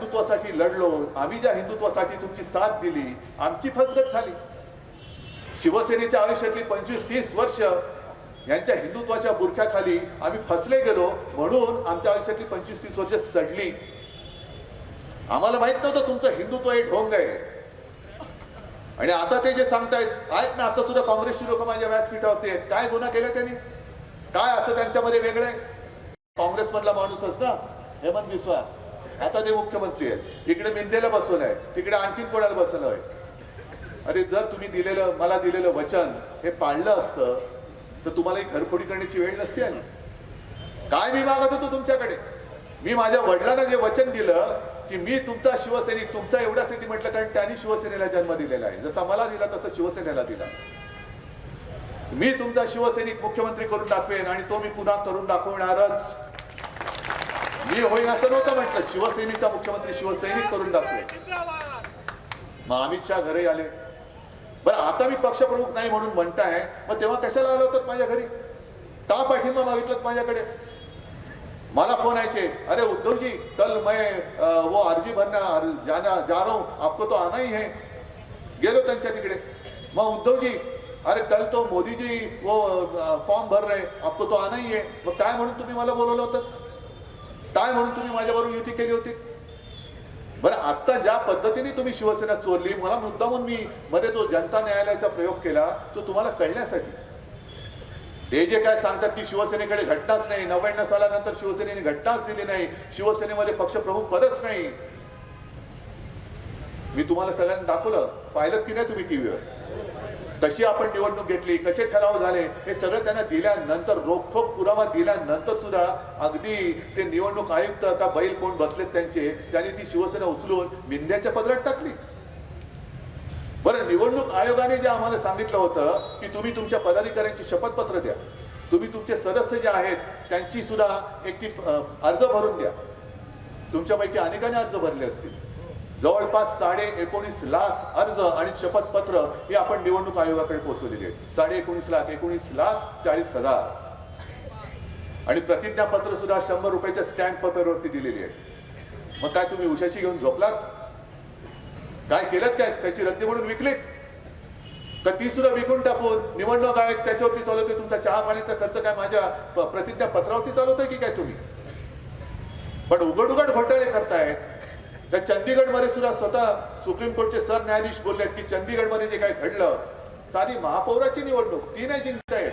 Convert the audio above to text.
हिंदुत्वासाठी लढलो आम्ही ज्या हिंदुत्वासाठी तुमची साथ दिली आमची फसगत झाली. शिवसेनेच्या आयुष्यातली पंचवीस तीस वर्ष यांच्या हिंदुत्वाच्या बुरख्याखाली आम्ही फसले गेलो म्हणून आमच्या आयुष्यातली पंचवीस तीस वर्ष सडली. आम्हाला माहीत नव्हतं तुमचं हिंदुत्व हे ढोंग आहे. आणि आता ते जे सांगतायत आहेत ना आता सुद्धा काँग्रेसची लोक माझ्या व्यासपीठावरती आहेत. काय गुन्हा केला त्यांनी? काय असं त्यांच्यामध्ये वेगळं आहे? काँग्रेसमधला माणूसच ना? हेमंत बिस्वा. आता ते मुख्यमंत्री आहेत. इकडे मिंदेला आहे. तिकडे आणखीन कोणाला बसवलं आहे? अरे जर तुम्ही दिलेलं मला दिलेलं वचन हे पाळलं असतं तर तुम्हाला ही घरफोडी करण्याची वेळ नसते आली काय मी मागत होतो तुमच्याकडे? मी माझ्या वडिलांना जे वचन दिलं की मी तुमचा शिवसैनिक तुमचा एवढ्यासाठी म्हटलं कारण त्यांनी शिवसेनेला जन्म दिलेला आहे. जसा मला दिला तसं शिवसेनेला दिला. मी तुमचा शिवसैनिक मुख्यमंत्री करून दाखवेन आणि तो मी पुन्हा करून दाखवणारच. मी होईन असं नव्हतं म्हटलं. शिवसेनेचा मुख्यमंत्री शिवसैनिक करून दाखवेन मग अमित शहा घरी आले. बरं आता मी पक्षप्रमुख नाही म्हणून म्हणताय मग तेव्हा कशाला आलं होतं माझ्या घरी? का पाठिंबा मागितलं माझ्याकडे? मला फोन यायचे अरे उद्धव जी कल मैं वो अर्जी भरना जाण्या जाना जा रहा हूं आपको तो आना ही है. गेलो त्यांच्या तिकडे. मग उद्धव जी अरे कल तो मोदीजी वो फॉर्म भर रहे आपको तो आना ही है. मग काय म्हणून तुम्ही मला बोलवलं होतं? काय म्हणून तुम्ही माझ्याबरोबर युती केली होती? बरं आता ज्या पद्धतीने तुम्ही शिवसेना चोरली मला मुद्दामून मी मध्ये जो जनता न्यायालयाचा प्रयोग केला तो तुम्हाला कळण्यासाठी. ते जे काय सांगतात की शिवसेनेकडे घटनाच नाही नव्याण्णव सालानंतर शिवसेनेने घटनाच दिली नाही शिवसेनेमध्ये पक्षप्रमुख पदच नाही. मी तुम्हाला सगळ्यांना दाखवलं पाहिलं की नाही तुम्ही टीव्हीवर? कशी आपण निवडणूक घेतली कसे ठराव झाले हे सगळं त्यांना दिल्यानंतर रोखोक पुरावा दिल्यानंतर सुद्धा अगदी ते निवडणूक आयुक्त का बैल कोण बसलेत त्यांचे त्यांनी ती शिवसेना उचलून मिंद्याच्या पदरात टाकली. बरं निवडणूक आयोगाने जे आम्हाला सांगितलं होतं की तुम्ही तुमच्या पदाधिकाऱ्यांची शपथपत्र द्या. तुम्ही तुमचे सदस्य जे आहेत त्यांची सुद्धा एक ती अर्ज भरून द्या. तुमच्यापैकी अनेकांनी अर्ज भरले असतील. जवळपास साडे एकोणीस लाख अर्ज आणि शपथपत्र हे आपण निवडणूक आयोगाकडे पोहोचवलेली आहेत. साडे एकोणीस लाख एकोणीस लाख चाळीस हजार. आणि प्रतिज्ञापत्र सुद्धा शंभर रुपयाच्या स्टॅम्प पेपरवरती दिलेली आहे मग काय तुम्ही उशाशी घेऊन झोपलात? काय केलं काय? त्याची रद्दी म्हणून विकलीत? का ती सुद्धा विकून टाकून निवडणूक आयोग त्याच्यावरती चालवतोय तुमचा चहा पाण्याचा खर्च काय माझ्या प- प्रतिज्ञा पत्रावरती चालवतोय की काय तुम्ही? पण उघड उघड घोटाळे करतायत. त्या चंदीगडमध्ये सुद्धा स्वतः सुप्रीम कोर्टचे सरन्यायाधीश बोलले की चंदीगडमध्ये जे काय घडलं साधी महापौराची निवडणूक ती नाही जिंकतायत